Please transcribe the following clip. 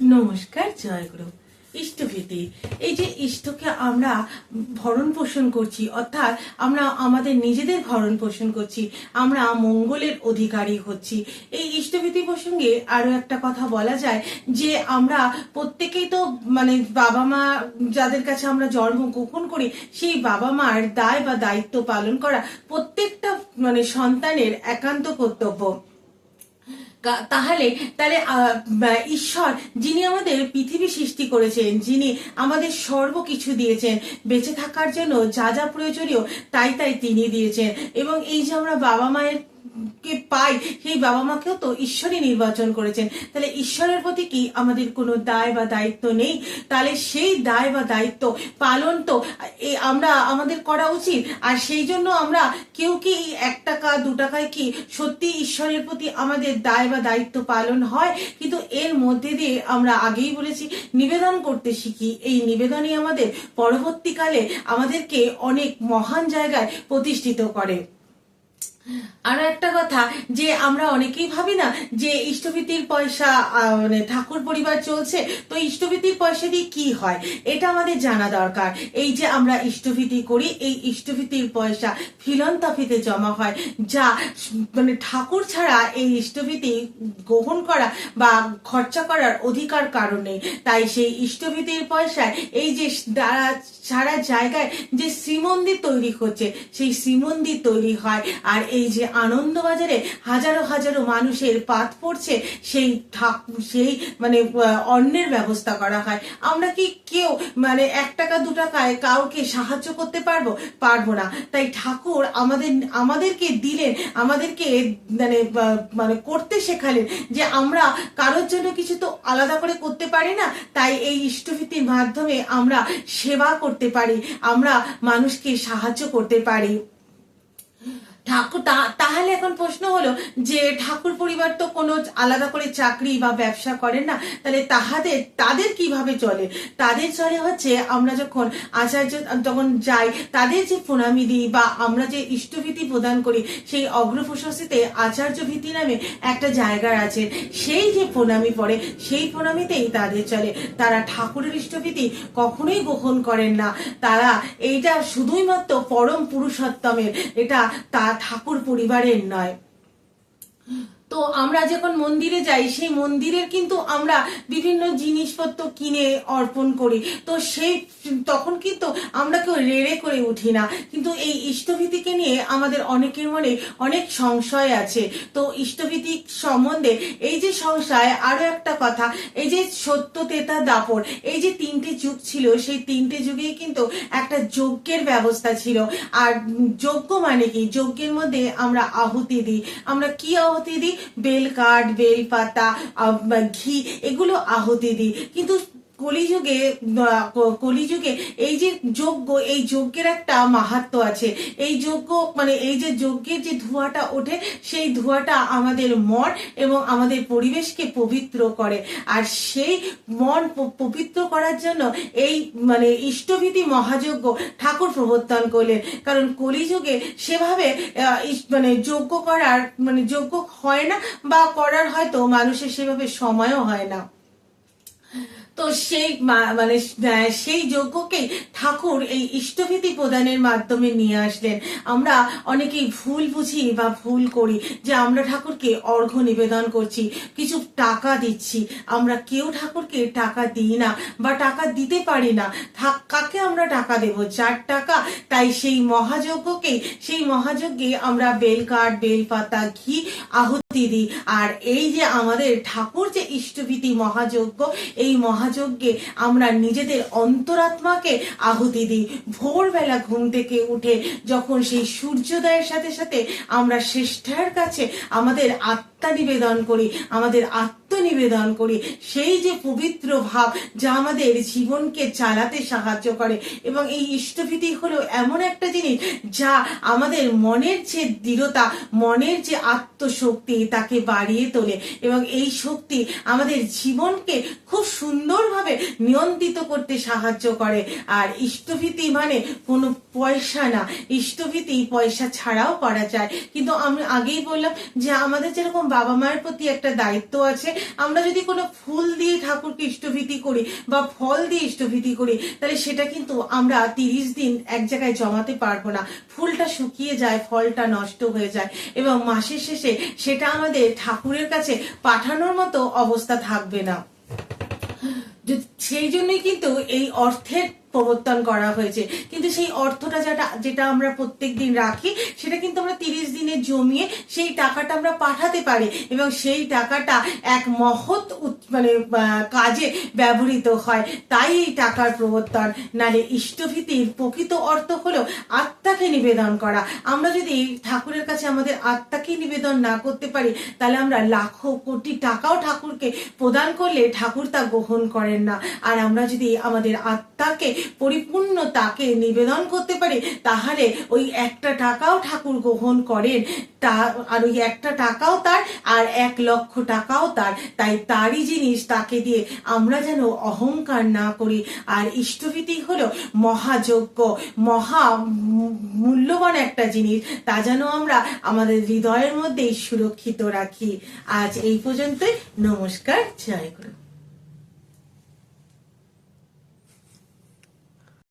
নমস্কার জয়গুরু ইষ্টভীতি এই যে ইষ্টকে আমরা ভরণ পোষণ করছি, অর্থাৎ আমরা আমাদের নিজেদের ভরণ পোষণ করছি, আমরা মঙ্গলের অধিকারী হচ্ছি। এই ইষ্টভীতি প্রসঙ্গে আরও একটা কথা বলা যায় যে আমরা প্রত্যেকেই তো মানে বাবা মা যাদের কাছে আমরা জন্মগ্রহণ করি, সেই বাবা মার দায় বা দায়িত্ব পালন করা প্রত্যেকটা মানে সন্তানের একান্ত কর্তব্য। তাহলে তাহলে ঈশ্বর, যিনি আমাদের পৃথিবী সৃষ্টি করেছেন, যিনি আমাদের সর্বকিছু দিয়েছেন, বেঁচে থাকার জন্য যা যা প্রয়োজনীয়, তাই তাই তিনি দিয়েছেন। এবং এই যে আমরা বাবা মায়ের কে পাই সেই বাবা মাকেও তো ঈশ্বরই নির্বাচন করেছেন। তাহলে ঈশ্বরের প্রতি কি আমাদের কোনো দায় বা দায়িত্ব নেই? তাহলে সেই দায় বা দায়িত্ব পালন তো আমরা, আমাদের করা উচিত। আর সেই জন্য আমরা কেউ কি এক টাকা, দু টাকায় কি সত্যি ঈশ্বরের প্রতি আমাদের দায় বা দায়িত্ব পালন হয়? কিন্তু এর মধ্যে দিয়ে আমরা আগেই বলেছি, নিবেদন করতে শিখি। এই নিবেদনই আমাদের পরবর্তীকালে আমাদেরকে অনেক মহান জায়গায় প্রতিষ্ঠিত করে। আরও একটা কথা, যে আমরা অনেকেই ভাবি না যে ইষ্টভীতির পয়সা মানে ঠাকুর পরিবার চলছে, তো ইষ্টভীতির পয়সা দিয়ে কি হয়? এটা আমাদের জানা দরকার। এই যে আমরা ইষ্টভীতি করি, এই ইষ্টভীতির পয়সা ফিলন্তফিতে জমা হয়, যা মানে ঠাকুর ছাড়া এই ইষ্টভীতি গ্রহণ করা বা খরচা করার অধিকার কারণে তাই সেই ইষ্টভীতির পয়সায় এই যে দ্বারা সারা জায়গায় যে শ্রীমন্দির তৈরি হচ্ছে, সেই শ্রীমন্দির তৈরি হয়। আর এই যে আনন্দবাজারে হাজারো হাজারো মানুষের পাত পড়ছে সেই ঠাকুর সেই মানে আহ, অন্নের ব্যবস্থা করা হয়। আমরা কি কেউ মানে এক টাকা দু টাকায় কাউকে সাহায্য করতে পারব? পারব না। তাই ঠাকুর আমাদের আমাদেরকে দিলেন আমাদেরকে মানে মানে করতে শেখালেন যে আমরা কারোর জন্য কিছু তো আলাদা করে করতে পারি না তাই এই ইষ্টভীতির মাধ্যমে আমরা সেবা করতে পারি আমরা মানুষকে সাহায্য করতে পারি। ঠাকুর তাহলে এখন প্রশ্ন হলো যে ঠাকুর পরিবার তো কোনো আলাদা করে চাকরি বা ব্যবসা করেন না, তাহলে তাহাদের, তাদের কীভাবে চলে? তাদের চলে হচ্ছে আমরা যখন আচার্য, যখন যাই, তাদের যে প্রণামী দিই বা আমরা যে ইষ্টভীতি প্রদান করি, সেই অগ্রপ্রশস্তিতে আচার্য ভীতি নামে একটা জায়গা আছে, সেই যে প্রণামী পড়ে, সেই প্রণামীতেই তাদের চলে। তারা ঠাকুরের ইষ্টভীতি কখনোই গ্রহণ করেন না। তারা এইটা শুধুই মাত্র পরম পুরুষোত্তমের, এটা তা ঠাকুর পরিবারের নয়। তো আমরা যখন মন্দিরে যাই, সেই মন্দিরের কিন্তু আমরা বিভিন্ন জিনিসপত্র কিনে অর্পণ করি। তো সেই তখন কিন্তু আমরা কেউ রেড়ে করে উঠি না। কিন্তু এই ইষ্টভীতিকে নিয়ে আমাদের অনেকের মনে অনেক সংশয় আছে। তো ইষ্টভীতি সম্বন্ধে এই যে সংশয়, আরও একটা কথা, এই যে সত্য তেতা দাপর, এই যে তিনটে যুগ ছিল, সেই তিনটে যুগেই কিন্তু একটা যজ্ঞের ব্যবস্থা ছিল। আর যজ্ঞ মানে কি? যজ্ঞের মধ্যে আমরা আহুতি দিই। আমরা কি আহুতি দিই? বেল কাঠ বেল পাতা ঘি এগুলো আহতি দিই। কিন্তু কলিযুগে কলিযুগে এই যে যজ্ঞ, এই যজ্ঞের একটা মাহাত্ম আছে। এই যজ্ঞ মানে এই যে যজ্ঞের যে ধোঁয়াটা ওঠে, সেই ধোঁয়াটা আমাদের মন এবং আমাদের পরিবেশকে পবিত্র করে। আর সেই মন পবিত্র করার জন্য এই মানে ইষ্টভীতি মহাযজ্ঞ ঠাকুর প্রবর্তন করলেন। কারণ কলিযুগে সেভাবে মানে যজ্ঞ করার মানে যজ্ঞ হয় না বা করার হয়তো মানুষের সেভাবে সময়ও হয় না। তো সেই মানে সেই যজ্ঞকে ঠাকুর এই ইষ্টভীতি প্রদানের মাধ্যমে নিয়ে আসলেন। আমরা অনেকেই ভুল বুঝি বা ভুল করি যে আমরা ঠাকুরকে অর্ঘ্য নিবেদন করছি, কিছু টাকা দিচ্ছি। আমরা কেউ ঠাকুরকে টাকা দিই না বা টাকা দিতে পারি না। কাকে আমরা টাকা দেব? যার টাকা? তাই সেই মহাযজ্ঞকে সেই মহাযজ্ঞে আমরা বেলকাঠ বেলপাতা ঘি আহুতি দিই আর এই যে আমাদের ঠাকুর যে ইষ্টভীতি মহাযজ্ঞ, এই মহাযজ্ঞে আমরা নিজেদের অন্তরাত্মাকে আহুতি দিই। ভোরবেলা ঘুম থেকে উঠে যখন সেই সূর্যোদয়ের সাথে সাথে আমরা শ্রেষ্ঠার কাছে আমাদের আত্মা নিবেদন করি, আমাদের আত্মনিবেদন করি। সেই যে পবিত্র ভাব যা আমাদের জীবনকে চালাতে সাহায্য করে। এবং এই ইষ্টভীতি হলো এমন একটা জিনিস যা আমাদের মনের যে দৃঢ়তা, মনের যে আত্মশক্তি, তাকে বাড়িয়ে তোলে। এবং এই শক্তি আমাদের জীবনকে খুব সুন্দরভাবে নিয়ন্ত্রিত করতে সাহায্য করে। আর ইষ্টভীতি মানে কোনো পয়সা না। ইষ্টভীতি পয়সা ছাড়াও করা যায়। কিন্তু আমি আগেই বললাম যে আমাদের যেরকম বাবা মায়ের প্রতি একটা দায়িত্ব আছে আমরা যদি কোনো ফুল দিয়ে ঠাকুরকে ইষ্টভীতি করি বা ফল দিয়ে ইষ্টভীতি করি, তাহলে সেটা কিন্তু আমরা তিরিশ দিন এক জায়গায় জমাতে পারব না। ফুলটা শুকিয়ে যায়, ফলটা নষ্ট হয়ে যায় এবং মাসের শেষে সেটা আমাদের ঠাকুরের কাছে পাঠানোর মতো অবস্থা থাকবে না। সেই জন্যই কিন্তু এই অর্থের প্রবর্তন করা হয়েছে। কিন্তু সেই অর্থটা যেটা যেটা আমরা প্রত্যেক দিন রাখি, সেটা কিন্তু আমরা তিরিশ দিনে জমিয়ে সেই টাকাটা আমরা পাঠাতে পারি এবং সেই টাকাটা এক মহৎ মানে কাজে ব্যবহৃত হয়। তাই এই টাকার প্রবর্তন, নালে ইষ্টভীতির প্রকৃত অর্থ হলো আত্মাকে নিবেদন করা। আমরা যদি এই ঠাকুরের কাছে আমাদের আত্মাকে নিবেদন না করতে পারি, তাহলে আমরা লাখো কোটি টাকাও ঠাকুরকে প্রদান করলে ঠাকুর তা গ্রহণ করেন না। আর আমরা যদি আমাদের আত্মাকে পরিপূর্ণ তাকে নিবেদন করতে পারি, তাহলে ওই একটা টাকাও ঠাকুর গ্রহণ করেন। তা, আর ওই একটা টাকাও তার, আর এক লক্ষ টাকাও তার। তাই তারই জিনিস তাকে দিয়ে আমরা যেন অহংকার না করি। আর ইষ্টভীতি হলো মহাযজ্ঞ, মহা মূল্যবান একটা জিনিস। তা যেন আমরা আমাদের হৃদয়ের মধ্যেই সুরক্ষিত রাখি। আজ এই পর্যন্তই। নমস্কার, জয় গুরু।